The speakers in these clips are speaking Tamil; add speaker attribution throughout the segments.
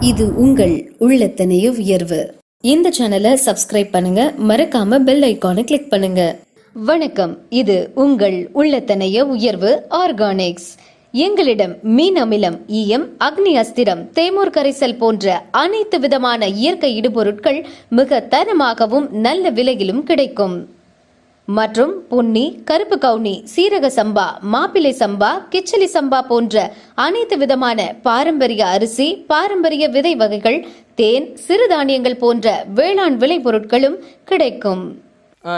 Speaker 1: இது உங்கள் உள்ளத்தனைய உயர்வு. இந்த சேனலை சப்ஸ்கிரைப் பண்ணுங்க. மறக்காம பெல் ஐக்கானை கிளிக் பண்ணுங்க. வணக்கம். இது உங்கள் உள்ளத்தனைய உயர்வு ஆர்கானிக்ஸ் எங்களிடம் மீன் அமிலம் ஈயம் அக்னி அஸ்திரம் தேமூர் கரைசல் போன்ற அனைத்து விதமான இயற்கை இடுபொருட்கள் மிக தரமாகவும் நல்ல விலையிலும் கிடைக்கும். மற்றும் பொன்னி கருப்பு கவுனி சீரக சம்பா மாப்பிள்ளை சம்பா கிச்சலி சம்பா போன்ற அனைத்து விதமான பாரம்பரிய அரிசி பாரம்பரிய விதை வகைகள் தேன் சிறுதானியங்கள் போன்ற வேளாண் விளைபொருட்களும் கிடைக்கும்.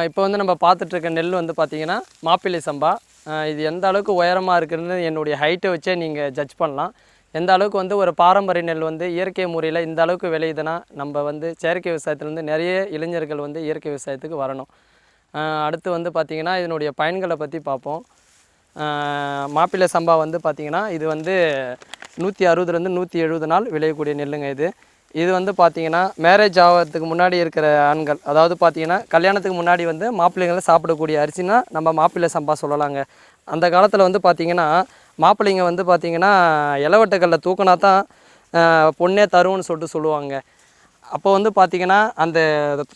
Speaker 2: இப்போ வந்து நம்ம பார்த்துட்டு இருக்க நெல் வந்து பார்த்தீங்கன்னா மாப்பிள்ளை சம்பா. இது எந்த அளவுக்கு உயரமாக இருக்குதுன்னு என்னுடைய ஹைட்டை வச்சே நீங்கள் ஜட்ஜ் பண்ணலாம். எந்த அளவுக்கு வந்து ஒரு பாரம்பரிய நெல் வந்து இயற்கை முறையில் இந்த அளவுக்கு விளையுதுன்னா நம்ம வந்து செயற்கை விவசாயத்துலேருந்து நிறைய இளைஞர்கள் வந்து இயற்கை விவசாயத்துக்கு வரணும். அடுத்து வந்து பார்த்திங்கன்னா இதனுடைய பயன்களை பற்றி பார்ப்போம். மாப்பிள்ளை சம்பா வந்து பார்த்திங்கன்னா இது வந்து நூற்றி அறுபதுலேருந்து நூற்றி எழுபது நாள் விளையக்கூடிய நெல்லுங்க இது. இது வந்து பார்த்திங்கன்னா மேரேஜ் ஆகிறதுக்கு முன்னாடி இருக்கிற ஆண்கள் அதாவது பார்த்தீங்கன்னா கல்யாணத்துக்கு முன்னாடி வந்து மாப்பிள்ளைங்களை சாப்பிடக்கூடிய அரிசினா நம்ம மாப்பிள்ளை சம்பா சொல்லலாங்க. அந்த காலத்தில் வந்து பார்த்திங்கன்னா மாப்பிள்ளைங்க வந்து பார்த்தீங்கன்னா இளவட்டக்கல்ல தூக்கினா தான் பொண்ணே தரும்னு சொல்லிட்டு சொல்லுவாங்க. அப்போ வந்து பார்த்தீங்கன்னா அந்த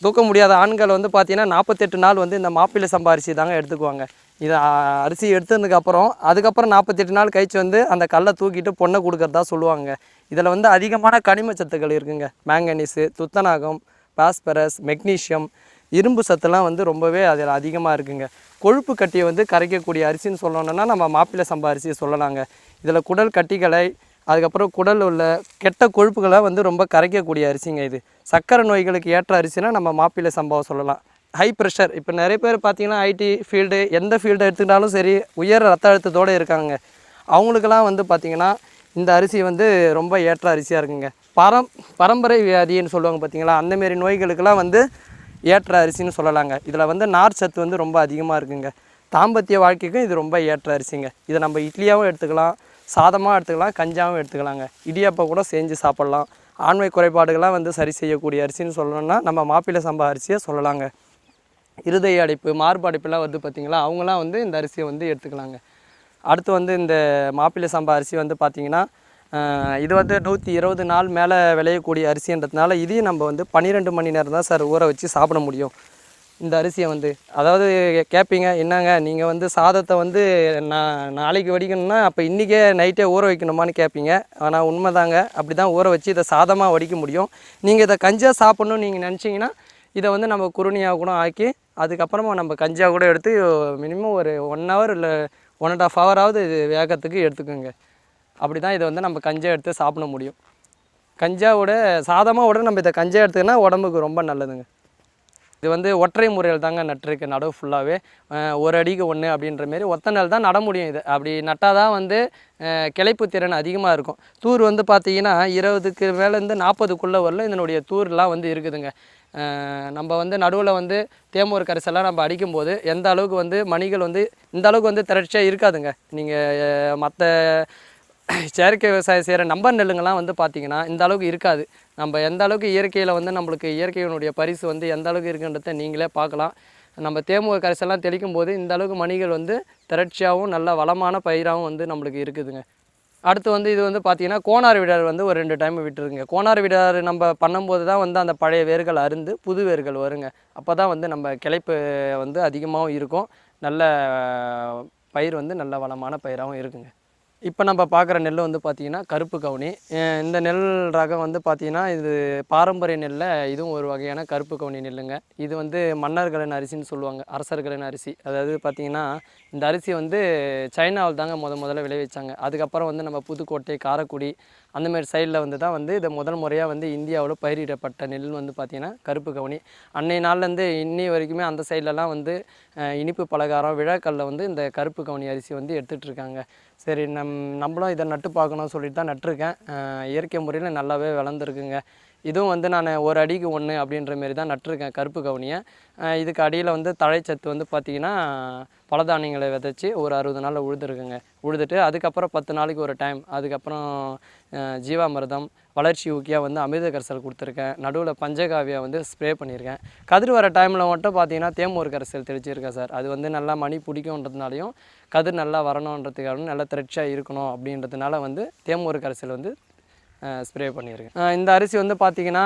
Speaker 2: தூக்க முடியாத ஆண்கள் வந்து பார்த்தீங்கன்னா நாற்பத்தெட்டு நாள் வந்து இந்த மாப்பிள்ளை சம்பா அரிசி தாங்க எடுத்துக்குவாங்க. இதை அரிசி எடுத்ததுக்கப்புறம் அதுக்கப்புறம் நாற்பத்தெட்டு நாள் கழிச்சு வந்து அந்த கல்லை தூக்கிட்டு பொண்ணை கொடுக்குறதா சொல்லுவாங்க. இதில் வந்து அதிகமான கனிம சத்துக்கள் இருக்குங்க. மேங்கனீஸு துத்தநாகம் பாஸ்பரஸ் மெக்னீஷியம் இரும்பு சத்துலாம் வந்து ரொம்பவே அதில் அதிகமாக இருக்குங்க. கொழுப்பு கட்டியை வந்து கரைக்கக்கூடிய அரிசின்னு சொல்லணும்னா நம்ம மாப்பிள்ளை சம்பா அரிசியை சொல்லலாங்க. இதில் குடல் கட்டிகளை அதுக்கப்புறம் குடல் உள்ள கெட்ட கொழுப்புகளை வந்து ரொம்ப கரைக்கக்கூடிய அரிசிங்க இது. சக்கரை நோய்களுக்கு ஏற்ற அரிசினா நம்ம மாப்பிள்ளை சம்பவம் சொல்லலாம். ஹை ப்ரெஷர் இப்போ நிறைய பேர் பார்த்தீங்கன்னா ஐடி ஃபீல்டு எந்த ஃபீல்டு எடுத்துக்கிட்டாலும் சரி உயர் ரத்த அழுத்தத்தோடு இருக்காங்க அவங்களுக்கெல்லாம் வந்து பார்த்திங்கன்னா இந்த அரிசி வந்து ரொம்ப ஏற்ற அரிசியாக இருக்குங்க. பரம் பரம்பரை வியாதின்னு சொல்லுவாங்க பார்த்தீங்களா? அந்தமாரி நோய்களுக்கெல்லாம் வந்து ஏற்ற அரிசின்னு சொல்லலாங்க. இதில் வந்து நார் சத்து வந்து ரொம்ப அதிகமாக இருக்குங்க. தாம்பத்திய வாழ்க்கைக்கும் இது ரொம்ப ஏற்ற அரிசிங்க. இதை நம்ம இட்லியாகவும் எடுத்துக்கலாம். சாதமாக எடுத்துக்கலாம் கஞ்சாவும் எடுத்துக்கலாங்க. இடியாப்பம் கூட செஞ்சு சாப்பிட்லாம். ஆண்மை குறைபாடுகள்லாம் வந்து சரி செய்யக்கூடிய அரிசின்னு சொல்லணும்னா நம்ம மாப்பிள்ளை சம்பா அரிசியை சொல்லலாங்க. இருதய அடைப்பு மார்பு அடைப்புலாம் வந்து பார்த்திங்களா? அவங்களாம் வந்து இந்த அரிசியை வந்து எடுத்துக்கலாங்க. அடுத்து வந்து இந்த மாப்பிள்ளை சம்பா அரிசி வந்து பார்த்திங்கன்னா இது வந்து நூற்றி இருபது நாள் மேலே விளையக்கூடிய அரிசின்றதுனால இதையும் நம்ம வந்து பன்னிரெண்டு மணி நேரம் தான் சார் ஊற வச்சு சாப்பிட முடியும். இந்த அரிசியை வந்து அதாவது கேட்பீங்க என்னங்க நீங்கள் வந்து சாதத்தை வந்து நான் நாளைக்கு வடிக்கணும்னா அப்போ இன்றைக்கே நைட்டே ஊற வைக்கணுமான்னு கேட்பீங்க ஆனால் உண்மைதாங்க அப்படி தான் ஊற வச்சு இதை சாதமாக வடிக்க முடியும். நீங்கள் இதை கஞ்சியாக சாப்பிட்ணுன்னு நீங்கள் நினச்சிங்கன்னா இதை வந்து நம்ம குருணியாக கூட ஆக்கி அதுக்கப்புறமா நம்ம கஞ்சியாக கூட எடுத்து மினிமம் ஒரு ஒன் ஹவர் இல்லை ஒன் அண்ட் ஆஃப் ஹவராவது இது வேகத்துக்கு எடுத்துக்கோங்க. அப்படி தான் இதை வந்து நம்ம கஞ்சியாக எடுத்து சாப்பிட முடியும். கஞ்சாவோட சாதமாக விட நம்ம இதை கஞ்சியாக எடுத்துக்கினா உடம்புக்கு ரொம்ப நல்லதுங்க. இது வந்து ஒற்றை முறையில் தாங்க நட்டிருக்கு நடவு ஃபுல்லாகவே ஒரு அடிக்கு ஒன்று அப்படின்ற மாரி ஒத்த நாள் தான் நட முடியும் இது. அப்படி நட்டால் தான் வந்து கிளைப்பு திறன் அதிகமாக இருக்கும். தூர் வந்து பார்த்தீங்கன்னா இருபதுக்கு மேலேருந்து நாற்பதுக்குள்ளே வரல இதனுடைய தூர்லாம் வந்து இருக்குதுங்க. நம்ம வந்து நடுவில் வந்து தேமூர் கரைசல்லாம் நம்ம அடிக்கும்போது எந்த அளவுக்கு வந்து மணிகள் வந்து இந்த அளவுக்கு வந்து திரட்சியாக இருக்காதுங்க. நீங்கள் மற்ற செயற்கை விவசாயம் செய்கிற நம்பர் நெல்லுங்கள்லாம் வந்து பார்த்திங்கன்னா இந்த அளவுக்கு இருக்காது. நம்ம எந்த அளவுக்கு இயற்கையில் வந்து நம்மளுக்கு இயற்கையினுடைய பரிசு வந்து எந்த அளவுக்கு இருக்குன்றத நீங்களே பார்க்கலாம் நம்ம தேமுக கரைசெல்லாம் தெளிக்கும் போது இந்த அளவுக்கு மணிகள் வந்து திரட்சியாகவும் நல்ல வளமான பயிராகவும் வந்து நம்மளுக்கு இருக்குதுங்க. அடுத்து வந்து இது வந்து பார்த்திங்கன்னா கோனார் விடார் வந்து ஒரு ரெண்டு டைம் விட்டுருங்க கோனார் விடார் நம்ம பண்ணும்போது தான் வந்து அந்த பழைய வேர்கள் அருந்து புது வேர்கள் வருங்க. அப்போ தான் வந்து நம்ம கிளைப்பு வந்து அதிகமாகவும் இருக்கும். நல்ல பயிர் வந்து நல்ல வளமான பயிராகவும் இருக்குங்க. இப்போ நம்ம பார்க்குற நெல் வந்து பார்த்திங்கன்னா கருப்பு கவுனி. இந்த நெல் ரகம் வந்து பார்த்திங்கன்னா இது பாரம்பரிய நெல்லில் இதுவும் ஒரு வகையான கருப்பு கவுனி நெல்லுங்க. இது வந்து மன்னர்களின் அரிசின்னு சொல்லுவாங்க அரசர்களின் அரிசி. அதாவது பார்த்திங்கன்னா இந்த அரிசி வந்து சைனாவில் தாங்க முத முதல்ல விளைவிச்சாங்க. அதுக்கப்புறம் வந்து நம்ம புதுக்கோட்டை காரைக்குடி அந்தமாரி சைடில் வந்து தான் வந்து இதை முதல் முறையாக வந்து இந்தியாவில் பயிரிடப்பட்ட நெல் வந்து பார்த்திங்கன்னா கருப்பு கவுனி. அன்னைய நாள்லேருந்து இன்னி வரைக்குமே அந்த சைட்லலாம் வந்து இனிப்பு பலகாரம் விழாக்களில் வந்து இந்த கருப்பு கவுனி அரிசி வந்து எடுத்துகிட்ருக்காங்க சரி நம்ம நம்மளும் இதை நட்டு பார்க்கணும்னு சொல்லிட்டு தான் நட்டிருக்கேன் இயற்கை முறையில் நல்லாவே வளர்ந்துருக்குங்க. இதுவும் வந்து நான் ஒரு அடிக்கு ஒன்று அப்படின்ற மாரி தான் நட்டிருக்கேன் கருப்பு கவுனியை. இதுக்கு அடியில் வந்து தழைச்சத்து வந்து பார்த்திங்கன்னா பலதானியங்களை விதைச்சி ஒரு அறுபது நாளில் உழுதுருக்குங்க. உழுதுட்டு அதுக்கப்புறம் பத்து நாளைக்கு ஒரு டைம் அதுக்கப்புறம் ஜீவாமிரதம் வளர்ச்சி ஊக்கியாக வந்து அமிர்த கரைசல் கொடுத்துருக்கேன். நடுவில் பஞ்சகாவியா வந்து ஸ்ப்ரே பண்ணியிருக்கேன் கதிர் வர டைமில் மட்டும் பார்த்தீங்கன்னா தேமூர் கரைசல் தெளிச்சிருக்கேன் சார். அது வந்து நல்லா மணி பிடிக்குன்றதுனாலையும் கதிர் நல்லா வரணுன்றதுக்காகவும் நல்லா திரட்சியாக இருக்கணும் அப்படின்றதுனால வந்து தேமூர் கரைசல் வந்து ஸ்ப்ரே பண்ணியிருக்கேன் இந்த அரிசி வந்து பார்த்தீங்கன்னா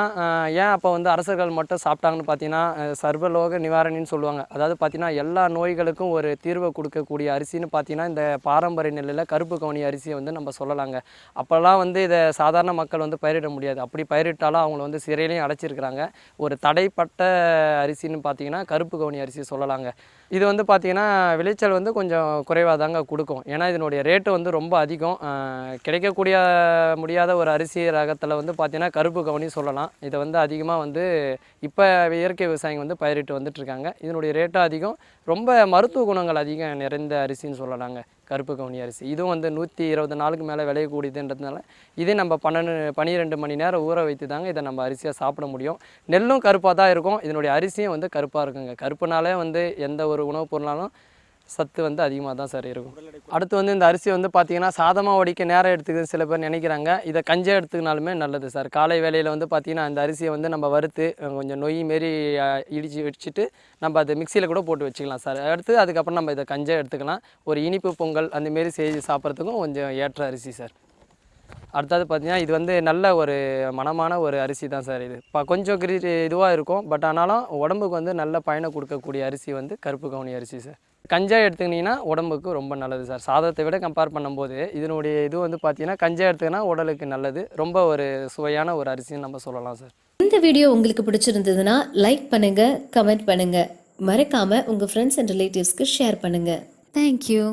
Speaker 2: ஏன் அப்போ வந்து அரசர்கள் மட்டும் சாப்பிட்டாங்கன்னு பார்த்தீங்கன்னா சர்வலோக நிவாரணின்னு சொல்லுவாங்க. அதாவது பார்த்திங்கன்னா எல்லா நோய்களுக்கும் ஒரு தீர்வை கொடுக்கக்கூடிய அரிசின்னு பார்த்தீங்கன்னா இந்த பாரம்பரிய நெல்லில் கருப்பு கவுனி அரிசியை வந்து நம்ம சொல்லலாங்க. அப்போல்லாம் வந்து இதை சாதாரண மக்கள் வந்து பயிரிட முடியாது. அப்படி பயிரிட்டாலும் அவங்கள வந்து சிறையிலையும் அடைச்சிருக்கிறாங்க. ஒரு தடைப்பட்ட அரிசின்னு பார்த்தீங்கன்னா கருப்பு கவுனி அரிசி சொல்லலாங்க. இது வந்து பார்த்திங்கன்னா விளைச்சல் வந்து கொஞ்சம் குறைவாக தாங்க கொடுக்கும். ஏன்னா இதனுடைய ரேட்டு வந்து ரொம்ப அதிகம். கிடைக்கக்கூடிய முடியாத ஒரு அரிசி ரகத்தில் வந்து பார்த்திங்கன்னா கருப்பு கவனி சொல்லலாம். இதை வந்து அதிகமாக வந்து இப்போ இயற்கை விவசாயிங்க வந்து பயிரிட்டு வந்துட்டுருக்காங்க இதனுடைய ரேட்டும் அதிகம். ரொம்ப மருத்துவ குணங்கள் அதிகம் நிறைந்த அரிசின்னு சொல்லலாங்க. கருப்பு கவுனி அரிசி. இதுவும் வந்து நூற்றி இருபது நாளுக்கு மேலே விளையக்கூடியதுன்றதுனால இதே நம்ம பன்னெண்டு பன்னிரெண்டு மணி நேரம் ஊற வைத்து தாங்க இதை நம்ம அரிசியாக சாப்பிட முடியும். நெல்லும் கருப்பாக தான் இருக்கும். இதனுடைய அரிசியும் வந்து கருப்பாக இருக்குங்க. கருப்புனாலே வந்து எந்த ஒரு உணவுப் பொருளாலும் சத்து வந்து அதிகமாக தான் சார் இருக்கும். அடுத்து வந்து இந்த அரிசி வந்து பார்த்தீங்கன்னா சாதமாக வடிக்க நேரம் எடுத்துக்குது சில பேர் நினைக்கிறாங்க. இதை கஞ்சாக எடுத்துக்கினாலுமே நல்லது சார். காலை வேலையில் வந்து பார்த்தீங்கன்னா அந்த அரிசியை வந்து நம்ம வறுத்து கொஞ்சம் நொய் மாரி இடித்து வச்சுட்டு நம்ம அதை மிக்சியில் கூட போட்டு வச்சுக்கலாம் சார். அடுத்து அதுக்கப்புறம் நம்ம இதை கஞ்சாக எடுத்துக்கலாம். ஒரு இனிப்பு பொங்கல் அந்த மாரி சாப்பிட்றதுக்கும் கொஞ்சம் ஏற்ற அரிசி சார். அடுத்தது பார்த்திங்கன்னா இது வந்து நல்ல ஒரு மனமான ஒரு அரிசி தான் சார் இது. இப்போ கொஞ்சம் கிரி இதுவாக இருக்கும். பட் ஆனாலும் உடம்புக்கு வந்து நல்ல பயனை கொடுக்கக்கூடிய அரிசி வந்து கருப்பு கவுனி அரிசி சார். கஞ்சா எடுத்துக்கிட்டிங்கன்னா உடம்புக்கு ரொம்ப நல்லது சார். சாதத்தை விட கம்பேர் பண்ணும்போது இதனுடைய இது வந்து பார்த்தீங்கன்னா கஞ்சா எடுத்துக்கினா உடலுக்கு நல்லது. ரொம்ப ஒரு சுவையான ஒரு அரிசின்னு நம்ம சொல்லலாம் சார்.
Speaker 1: இந்த வீடியோ உங்களுக்கு பிடிச்சிருந்ததுன்னா லைக் பண்ணுங்கள் கமெண்ட் பண்ணுங்கள் மறக்காமல் உங்கள் ஃப்ரெண்ட்ஸ் அண்ட் ரிலேட்டிவ்ஸ்க்கு ஷேர் பண்ணுங்கள் தேங்க்யூ